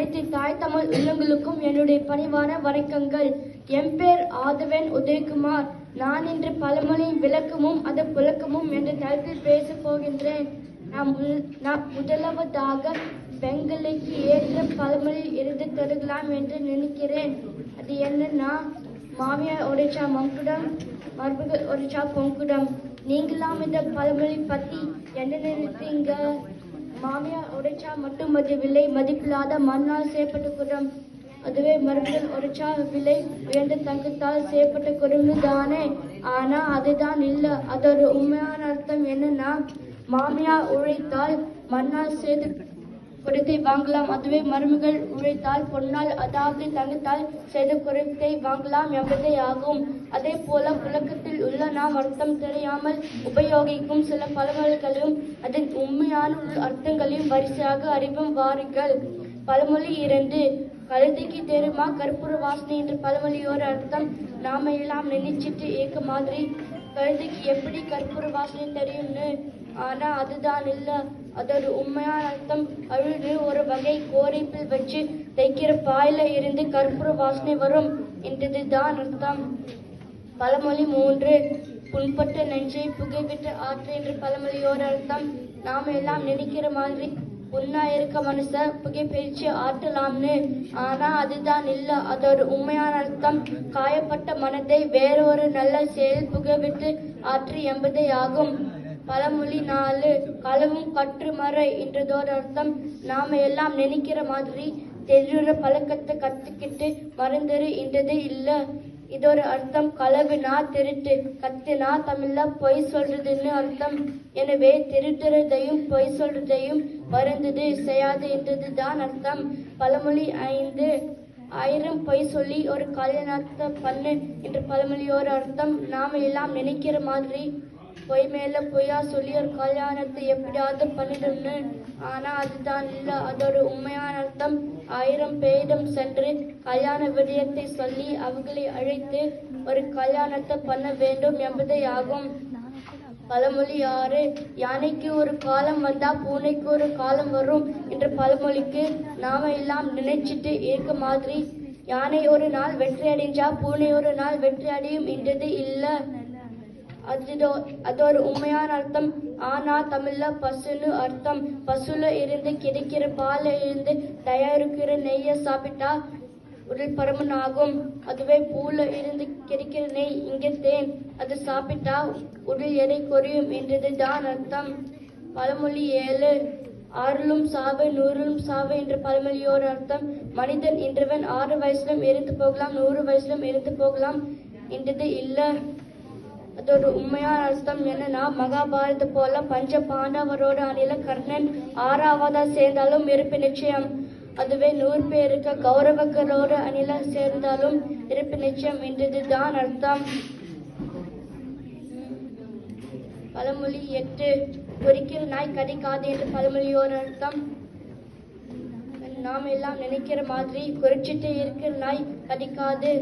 அனைத்து தாய் தமிழ் உள்ளங்களுக்கும் என்னுடைய பணிவான வணக்கங்கள். என் பேர் ஆதவன் உதயகுமார். நான் இன்று பழமொழி விளக்கமும் அது புழக்கமும் என்ற தலைப்பில் பேசப் போகின்றேன். நான் முல்- நான் முதலாவதாக பெண்களுக்கு ஏற்ற பழமொழி இருந்து தருகலாம் என்று நினைக்கிறேன். அது என்னன்னா மாமியார் ஒடிச்சா மங்குடம் மருமகள் ஒடிச்சா பொங்குடம். நீங்களாம் இந்த பழமொழி பற்றி என்ன நினைப்பீங்க? மாமியார் உரைச்சா மட்டும் அது விலை மதிப்பில்லாத மண்ணால் செய்யப்பட்ட குடம் அதுவே மறுபடியும் உரைச்சா விலை உயர்ந்த தங்கத்தால் செய்யப்பட்ட குடம்னு தானே. ஆனா அதுதான் இல்லை. அதோட உண்மையான அர்த்தம் என்னன்னா மாமியார் உழைத்தால் மண்ணால் செய்து குடத்தை வாங்கலாம். அதுவே மருமகள் உழைத்தால் பொன்னால் அதாவது தங்கத்தால் செய்த குறைத்தை வாங்கலாம் என்பதே ஆகும். அதே போல புழக்கத்தில் உள்ள நாம் அர்த்தம் தெரியாமல் உபயோகிக்கும் சில பழமொழிகளையும் அதன் உண்மையான உள் அர்த்தங்களையும் வரிசையாக அறிவும் வாருங்கள். பழமொழி இரண்டு கழுதைக்கு தெரியுமா கற்பூர வாசனை என்ற பழமொழியோட அர்த்தம்? நாம எல்லாம் நினைச்சிட்டு ஏக்க மாதிரி கழுதைக்கு எப்படி கற்பூர வாசனை தெரியும்னு? ஆனா அதுதான் இல்லை. அதோட உண்மையான அர்த்தம் அழுது ஒரு வகை கோரிப்பில் வச்சு தைக்கிற பாயில இருந்து கற்பூர வாசனை வரும் என்றது தான் அர்த்தம். பழமொழி மூன்று புண்பட்ட நெஞ்சை புகைவிட்டு ஆற்று என்று பழமொழியோட அர்த்தம். நாம எல்லாம் நினைக்கிற மாதிரி உண்ணா இருக்க மனுஷ புகை ஆட்டலாம்னு ஆனா அதுதான் இல்ல. அதோட உண்மையான அர்த்தம் காயப்பட்ட மனதை வேறொரு நல்ல செயல் புகைவிட்டு ஆற்று என்பதே ஆகும். பழமொழி நாலு களவும் கற்று மற என்றதோட அர்த்தம். நாம எல்லாம் நினைக்கிற மாதிரி தெரியுற பழக்கத்தை கத்துக்கிட்டு மறந்துரு என்றது இல்லை. இதோட அர்த்தம் களவுனா திருட்டு கத்துனா தமிழ்ல பொய் சொல்றதுன்னு அர்த்தம். எனவே திருட்டுறதையும் பொய் சொல்றதையும் மறந்தது செய்யாது என்றது தான் அர்த்தம். பழமொழி ஐந்து ஆயிரம் பொய் சொல்லி ஒரு கல்யாணத்தை பண்ணு என்ற பழமொழியோட அர்த்தம். நாம எல்லாம் நினைக்கிற மாதிரி பொய் மேல பொய்யா சொல்லி ஒரு கல்யாணத்தை எப்படியாவது பண்ணிடும்னு. ஆனா அதுதான் இல்ல. அதோட உண்மையான அர்த்தம். ஆயிரம் பேரிடம் சென்று கல்யாண விடயத்தை சொல்லி அவர்களை அழைத்து ஒரு கல்யாணத்தை பண்ண வேண்டும் என்பதே ஆகும். பழமொழி ஆறு யானைக்கு ஒரு காலம் வந்தா பூனைக்கு ஒரு காலம் வரும் என்ற பழமொழிக்கு நாம எல்லாம் நினைச்சிட்டு இருக்க மாதிரி. யானை ஒரு நாள் வெற்றி அடைஞ்சா பூனை ஒரு நாள் வெற்றி அடையும் என்றது இல்லை. அதுதோ அதோட உண்மையான அர்த்தம். ஆனா தமிழ்ல பசுன்னு அர்த்தம். பசுல இருந்து கிடைக்கிற பால இருந்து தயாரிக்கிற நெய்ய சாப்பிட்டா உடல் பருமன் ஆகும். அதுவே பூல இருந்து கிடைக்கிற நெய் இங்கே தேன். அது சாப்பிட்டா உடல் எடை குறையும் என்றது தான் அர்த்தம். பழமொழி ஏழு ஆறிலும் சாவு நூறிலும் சாவு என்ற பழமொழியோட அர்த்தம். மனிதன் என்றவன் ஆறு வயசுலும் இருந்து போகலாம் நூறு வயசுலும் இருந்து போகலாம் என்றது இல்லை. அதோட உண்மையான அர்த்தம் என்னன்னா மகாபாரத போல பஞ்ச பாண்டவரோட அணில கர்ணன் ஆறாவதா சேர்ந்தாலும் இருப்பு நிச்சயம். அதுவே நூறு பேருக்கு கௌரவக்கரோட அணில சேர்ந்தாலும் இருப்பு நிச்சயம் என்றது தான் அர்த்தம். பழமொழி எட்டு பொறிக்கிற நாய் கடிக்காது என்று பழமொழியோட அர்த்தம். நாம் எல்லாம் நினைக்கிற மாதிரி குறிச்சிட்டு இருக்கிற நாய் கடிக்காது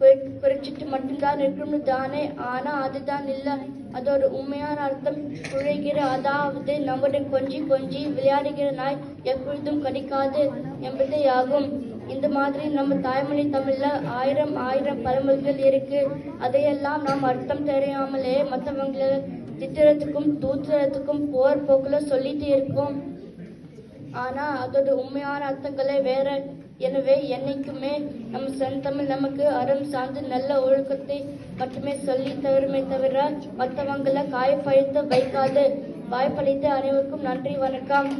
குறைச்சிட்டு மட்டும்தான் இருக்கணும் தானே? ஆனா அதுதான் இல்ல. அதோட உண்மையான அர்த்தம் குழைகிற அதாவது நம்முடன் கொஞ்சி கொஞ்சி விளையாடுகிற நாய் எப்பொழுதும் கடிக்காது என்பதே ஆகும் இந்த மாதிரி நம்ம தாய்மொழி தமிழ்ல ஆயிரம் ஆயிரம் பழமொழிகள் இருக்கு. அதையெல்லாம் நாம் அர்த்தம் தெரியாமலே மற்றவங்களை திட்டுறதுக்கும் தூத்துறதுக்கும் போர் போக்குல சொல்லிட்டு இருக்கோம் ஆனா அதோட உண்மையான அர்த்தங்களே வேற. எனவே என்னைக்குமே நம் செந்தமிழ் நமக்கு அறம் சார்ந்து நல்ல ஒழுக்கத்தை மட்டுமே சொல்லி தவறுமே தவிர மற்றவங்களை காயப்படுத்த வைக்காது. வாய்ப்பளித்த அனைவருக்கும் நன்றி வணக்கம்.